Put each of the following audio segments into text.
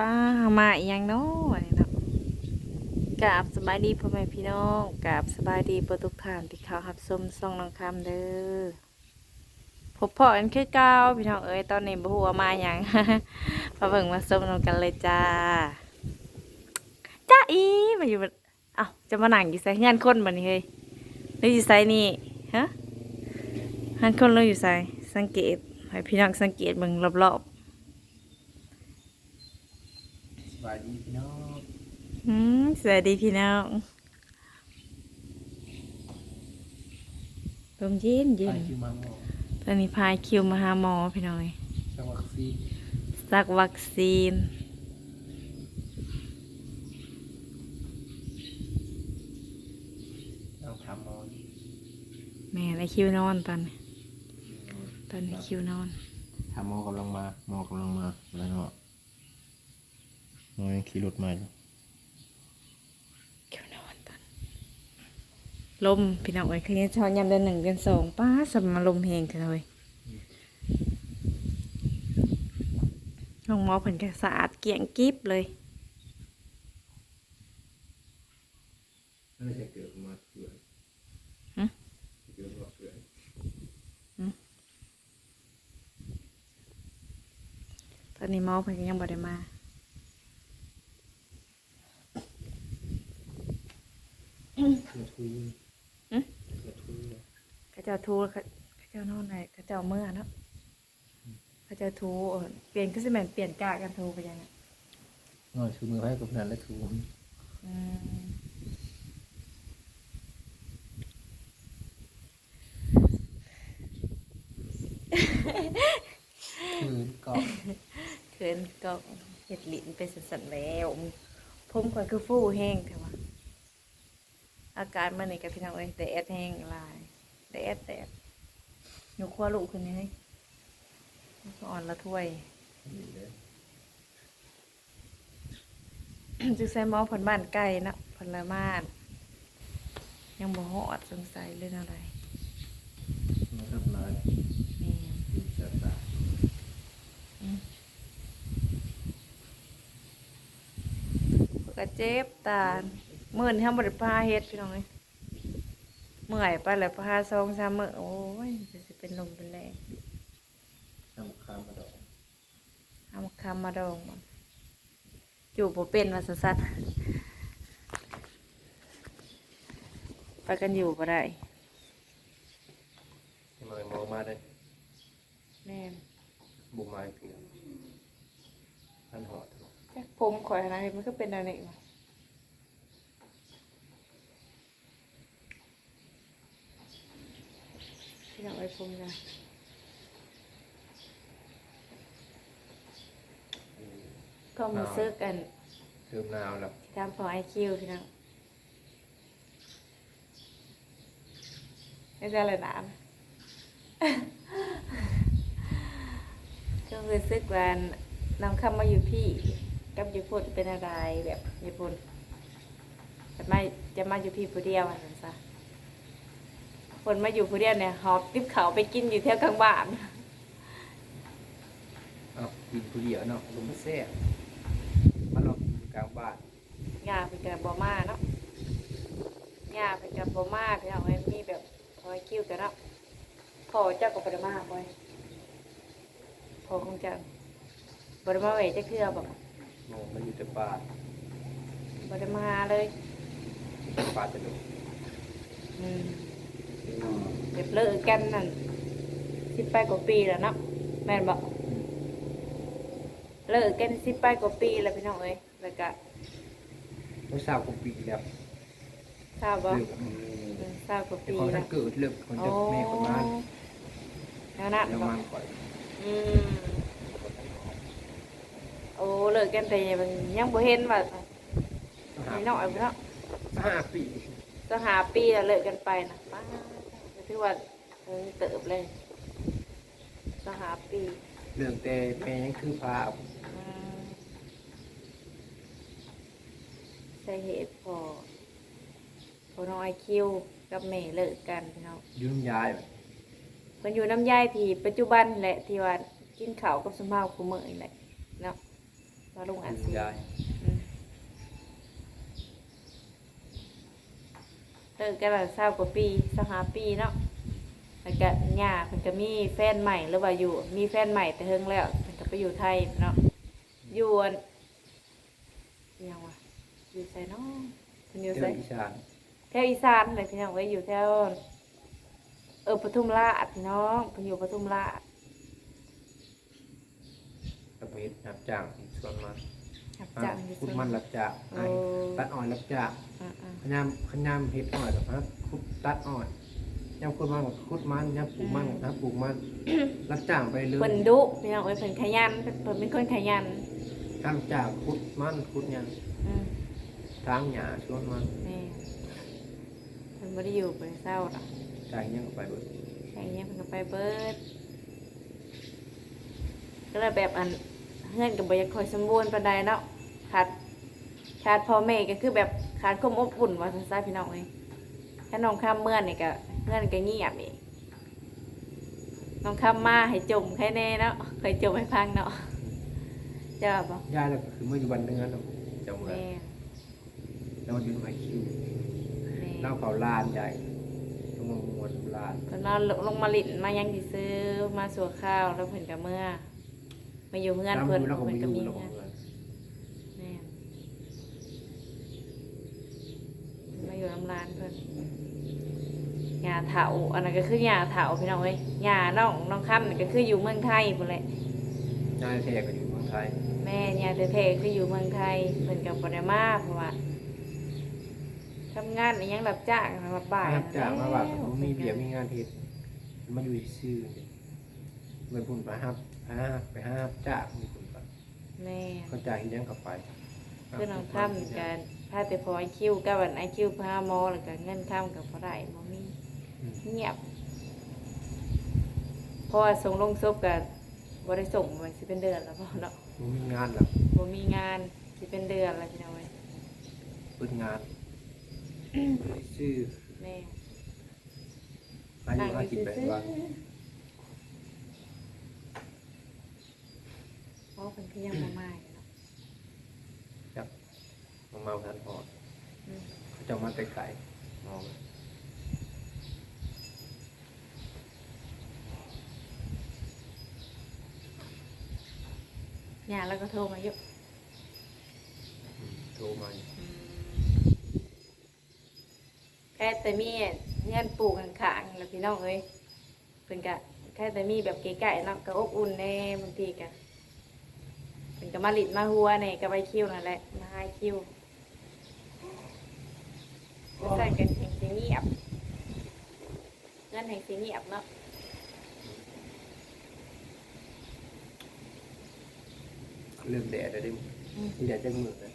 ป้ามาอีหยังเนาะอันนี้เนาะกราบสบายดีพ่อแม่พี่น้องกราบสบายดีปิดทุกท่านที่เขารับชมส่องน้องคำเด้อพบพ่อกันคือเก่าพี่น้องเอ้ยตอนนี้บ่ฮู้ว่ามาหยังมาเบิ่งมาชมนำกันเลยจ้าจ้าอีมาอยู่บัดเอ้าจะมานั่งอยู่ไสงานคนบัดนี้เฮ้ยหรืออยู่ไสนี่ฮะงานคนเราอยู่ไสสังเกตให้พี่น้องสังเกตเบิ่งรอบๆ ส บายดีพี่น้องอืมสวัสดีพี่น้องลมเย็นเย็ไปนคิวมาหมอตอนนี้พายคิวมาหาหมอพี่น้อยจังหวัดซีนสักวัคซีนเราทำหมอแม่ในคิวนอนตอนนี้ตอนนี้คิวนอนทำหมอกำลังมาหมอกำลังมาแล้วเนาะ หมอยังขี่รถมาอยู่คิวนอนตอนลมพี่น้องเอ้ยคืนนี้เช้ายามเดือนหนึ่งเดือนสองป้าสมมาลมแหงกันเลยน้องหมอเพิ่นก็สะอาดเกลี่ยงกิ๊บเลยไม่ใช่เกิดมาเกิดฮะเกิดมาเกิดตอนนี้หมอเพิ่นก็ยังบ่ได้มา มาทุย อืม มาทุย เขาเจ้าทูเขาเขาเจ้านอนไหนเขาเจ้าเมื่อเนาะขาเจ้าทูเปลี่ยนก็สิแม่นเปลี่ยนกะกันทูไปยังไงนอนชูมือให้กับนันและทูอืมคืนกาะเขินก็เห็ดลิ้นไปสันๆแล้วผมก่อนคือฟู่แห้งแต่ว่า อาการมันนี่กับพี่น้องเอ้ยแต่แอดแห้งหลายแต่แอดแต่หนูคว้าลูกขึ้นนี่ให้อ่อนละถ้วยนี่เลยจึงใส่หมอผลบ้านไก่เนาะผลมานยังบ่ฮอดสงสัยเรื่องอะไรมาทับนายนี่ดีจัดตาก็เจ็บตาเมื่อนี้ทำบริพาเฮ็ดพี่น้องเอ้ยเมื่อยไปแล้วพาสองสามมื้อโอ้ยจะสิเป็นลมเป็นแรงทำข้ามมาดอกเอามาคำมาดองมันอยู่บ่เป็นว่าสัสๆไปกันอยู่บ่ได้ทำไมมองมาได้แม่นบุกมาอีกทีพันหอดจักผมข่อยขนาดนี้มันก็เป็นอะไรวะ พี่น้องไอ้ผมจ้ะก็มาซื้อกันเริ่มหนาวแล้วตามพอไอคิวพี่น้องไม่ใช่อะไรหนามก็คือซึกวันนำคำมาอยู่พี่กับญี่ปุ่นเป็นอะไรแบบญี่ปุ่นจะมาจะมาอยู่พี่ผู้เดียวอันนั้นซะ คนมาอยู่ผู้เดียวเนี่ยหอบติ๊บเขาไปกินอยู่แถวกลางบ้านอ้าวกินผู้เดียวเนาะลมไม่แซ่บมาลองกลางบ้านยาเป็นกับบอมาเนาะยาเป็นกับบอมาพี่น้องไอ้มีแบบคอยคิ้วกันเนาะพอเจ้ากับปรมาบ่อยพอคงจะบริมาเวจะเคลือบอกมองมาอยู่แต่ป่าบริมาเลยป่าจะดูอืม เด็บเลิกกันนั่นสิบแปดกว่าปีแล้วเนาะแม่นบอกเลิกกันสิบแปดกว่าปีแล้วพี่น้องเอ้ยแล้วก็ไม่ทราบกว่าปีแล้วทราบบ่เลิกอืมทราบกว่าแต่ปีของแล้ท่าวนเกิดเลิกคนโอ้จะแม่คนมาแล้วนั่นแล้วบ่มันก่อนอืมโอ้เลิกกันแต่ยังยังบ่เห็นว่าไม่น้อยเนาะห้าปี ก็หาปีแล้วเลิกกันไปนะ ป้าถือว่าเออเติบเลยก็หาปีเรื่องแต่แม่ยังคือพาเอาอืมใช่เหตุพอพอน้อยคิวกับแม่เลิกกันพี่น้องยุ่งยายแบบมันอยู่น้ำยายที่ปัจจุบันแหละที่ว่ากินข้าวกับสมภาพคุมือนี่แหละเนาะว่าลุงอันคุซีณยาย อืม เลิกกันมาเศร้ากว่าปีสหาปีเนาะแล้วก็ย่าเพิ่นก็มีแฟนใหม่หรือว่าอยู่ มีแฟนใหม่แต่เฮิงแล้วเพิ่นก็ไปอยู่ไทยเนาะอยู่อันอิหยังวะอยู่ไสเนาะเพิ่นอยู่เจ้าไสอีสานแถวอีสานเลยพี่น้องไว้อยู่แถวเออปทุมราชพี่น้องเพิ่นอยู่ปทุมราช ตะเพ็ดรับจ้างส่วนมา รับอะจ้างอยู่คุดซุมันรับจ้างโอ้ไอ้ตัดอ่อนรับจ้างอ่าอ่าขยามขยามเห็ดอ่อนกับครับคุดตัดอ่อนยามคุดมันกับคุดมันยามปลูกมันกับครับปลูกมันรับจ้างไปเลยเพิ่นดุพี่น้องเอ้ยเพิ่นขยันเพิ่นเพิ่นเป็นคนขยันรับจ้างคุดมันคุดหยังอืมทางหญ้าสวนมันแม่เพิ่นบ่ได้อยู่บ่ได้เศร้าดอกจ่ายหยังก็ไปเบิดแค่นี้เพิ่นก็ไปเบิดก็เลยแบบอัน เฮือนก็บ่อยากค่อยสมบูรณ์ปานใดเนาะขาดขาดพ่อแม่ก็คือแบบขาดความอบอุ่นว่าซั่นซะพี่น้องเอ้ยถ้าน้องข้ามเมื่อนนี่ก็เฮือนก็เงียบอีกน้องข้ามมาให้จมแค่แน่เนาะเคยจมให้ฟังเนาะเจ้าบ่ยายแล้วก็คือเมื่ออยู่วันเดือนเนาะจำไว้แม่แล้วมันอยู่ไอคิวแม่เล่าเขาลานใหญ่ต้องมามวนลานเพิ่นมาลงมาลิ้นมายังสิซื้อมาสัวข้าวแล้วเพิ่นก็เมื่อ มาอยู่เฮือนแล้วเพิ่นแล้วก็เพิ่ไม่นก็อยู่มีแล้วก็เฮือนเงินแม่มาอยู่น้ำร้านเพิ่นหญ้าเถาอันนั้นก็คือหญ้าเถาพี่น้องเอ้ยหญ้าน้องน้องค่ำนี่ก็คืออยู่เมืองไทยพุ่นแหละยายแท้ก็อยู่เมืองไทยแม่หญ้าแท้ๆคืออยู่เมืองไทยเพิ่นก็บ่ได้มาเพราะว่าทำงานอีหยังรับจ้างรับบ่ายรับจ้างมาว่าแล้วผมมีเบียมีงานเฮ็ดมาอยู่ซื่อเงินพุ่นไปฮับ ไปฮับไปฮับจ้างมีพุ่นไปแม่เขาจ่ายอีหยังกลับไปคือน้องค่ำกันพาแต่พอไอคิวกับวันไอคิวพาหมอแล้วก็เงินค่ำกับบ่ได้บ่มีอืมเงียบเพราะว่าส่งลงศพกันบ่ได้ส่งมันสิเป็นเดือนแล้วพ่อเนาะบ่มีงานหรอกบ่มีงานสิเป็นเดือนแล้วพี่น้องเอ้ยเปิดงานซื่อแม่อายุห้าสิบแปดวันเราะเพิ่นคือยังบ่มาอยู่เนาะจับมาเมาทันพออืมเขาจะมาไกลๆมองย่าแล้วก็โทรมาอยู่อืมโทรมาอืมแค่แต่มีเงินปลูกข้างๆแล้วพี่น้องเอ้ยเพิ่นก็แค่แต่มีแบบใกล้ๆเนาะก็อบอุ่นแน่บางทีก็ เพิ่นก็มาลิดมาหัวแน่ก็ไปคิวนั่นแหละมาให้คิวก็ใส่กันแห่งสีเงียบเงินแห่งสีเงียบเนาะเริ่มแดดแล้วดิที่แดดจะมืดเลย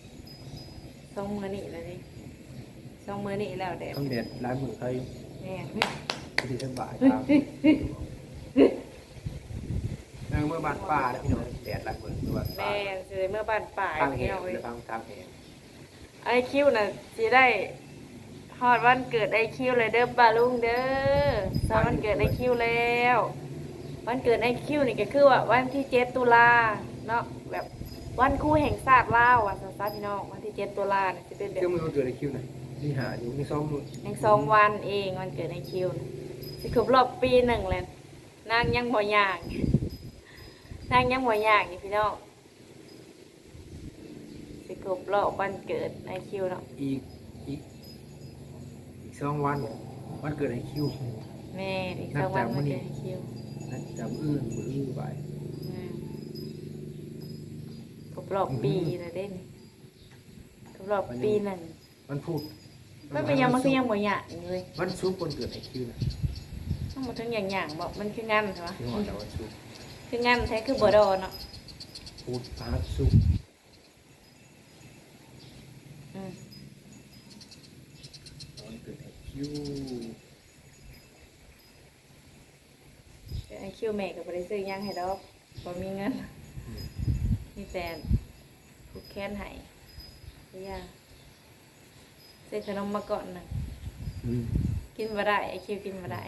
สองมือนี่เลยดิสองมือนี่แล้วเด็ต้องแดดร้านมือเขาแม่ที่สบายครับเออเมื่อบานป่าแล้วพี่น้องแดดร้านมือเมื่อบานป่าแม่สิได้เมื่อบ้านป่ายตั้งเหพี่ตุน้องเอ้ยหรือตั้งทางเหตุไอคิวน่ะสิได้ฮอดวันเกิดไอคิวเลยเด้อบาลุงเด้อสอนวันเกิดไอคิวแล้ว วันเกิดไอคิวนี่ก็คือว่าวันที่เจ็ดตุลาเนาะแบบวันครูแห่งชาติลาวอะสาวๆพี่น้องวันที่เจ็ดตุลาเนี่ยสิเป็นแบบ เครื่องมือเกิดในคิวไหนนี่หาอยู่มีซ้อมมือยังสองวันเองวันเกิดในคิวน่ะสิครบรอบปีหนึ่งเลยนางยังบ่ย่าง นางยังบ่ย่างนี่พี่น้องสิครบรอบวันเกิดในคิวเนาะอีกอีกอีกสองวันวันเกิดในคิว แม่อีกสองวันนับจากมื้วัอนนี้เกิดในคิวนั่นจำอื้อมืออื้อไปอืมครบรอบปีเลยเด้นครบรอบปีหนึ่งมันพูดไม่เป็นหยังมันคือยังบ่ย่างอยู่เลยวันซุปวันเกิดในคิวนะทั้งหมดทั้งอย่างอย่างบอกมันคืองานใช่ไหม ที่หอแต่วันซุป คืองานแท้คือบ่ดอเนาะพูดพาร์ทซุปอืมวันเกิดในคิวไอคิวแม่ก็บ่ได้ซื้อหยังให้ดอกบ่มีเงินมีแต่ผูกแขนให้พี่ยาซื้อขนมมาก่อนหนึ่งอืมกินมาได้ไอคิวกินมาได้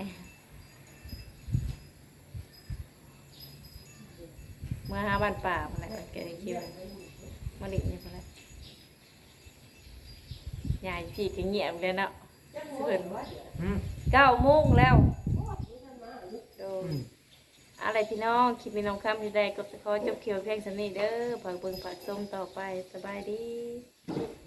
เมื่อห้าบ้านป่ามาแล้วเกิดไอคิวมาเล่นนี่พอแล้วยายพี่ก็เงียบเลยเนาะเพิ่นอืมเก้าโมงแล้วโดอืยมอะไรพี่น้องคลิปพี่น้องคำที่ได้ก็ขอจบเขียวเพียงสำนี้เด้อฝากเบิ่งฝากชมต่อไปสบายดีส